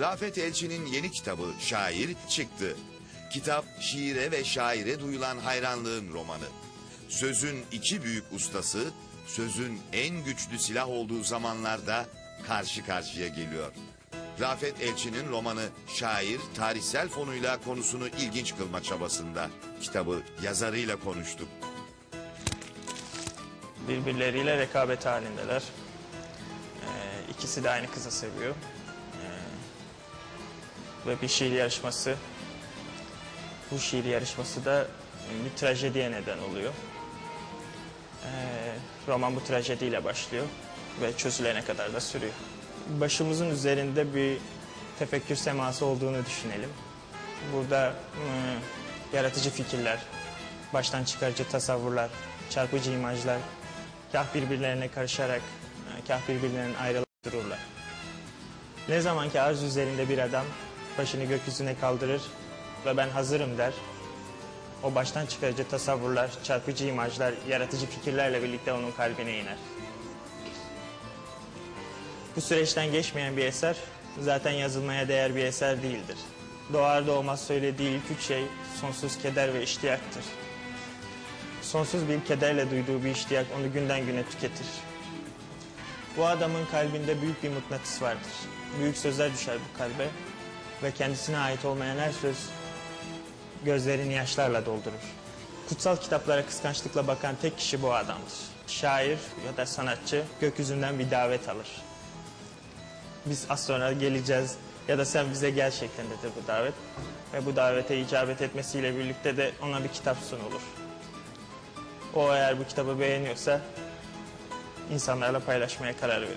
Rafet Elçi'nin yeni kitabı Şair çıktı. Kitap şiire ve şaire duyulan hayranlığın romanı. Sözün iki büyük ustası, sözün en güçlü silah olduğu zamanlarda karşı karşıya geliyor. Rafet Elçi'nin romanı Şair tarihsel fonuyla konusunu ilginç kılma çabasında. Kitabı yazarıyla konuştuk. Birbirleriyle rekabet halindeler. Ee, ikisi de aynı kızı seviyor. Ve bir şiir yarışması. Bu şiir yarışması da bir trajediye neden oluyor. Ee, roman bu trajediyle başlıyor ve çözülene kadar da sürüyor. Başımızın üzerinde bir tefekkür seması olduğunu düşünelim. Burada ım, yaratıcı fikirler, baştan çıkarıcı tasavvurlar, çarpıcı imajlar kah birbirlerine karışarak, e, kah birbirlerinden ayrılıp dururlar. Ne zaman ki arz üzerinde bir adam başını gökyüzüne kaldırır ve ben hazırım der, o baştan çıkarıcı tasavvurlar, çarpıcı imajlar, yaratıcı fikirlerle birlikte onun kalbine iner. Bu süreçten geçmeyen bir eser zaten yazılmaya değer bir eser değildir. Doğar doğmaz söylediği ilk üç şey sonsuz keder ve iştiyaktır. Sonsuz bir kederle duyduğu bir iştiyak onu günden güne tüketir. Bu adamın kalbinde büyük bir mıknatıs vardır. Büyük sözler düşer bu kalbe ve kendisine ait olmayan her söz gözlerini yaşlarla doldurur. Kutsal kitaplara kıskançlıkla bakan tek kişi bu adamdır. Şair ya da sanatçı gökyüzünden bir davet alır. Biz az sonra geleceğiz ya da sen bize gel şeklindedir bu davet. Ve bu davete icabet etmesiyle birlikte de ona bir kitap sunulur. O eğer bu kitabı beğeniyorsa insanlarla paylaşmaya karar verir.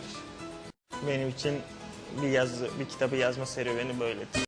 Benim için bir yazı, bir kitabı yazma serüveni böyledir.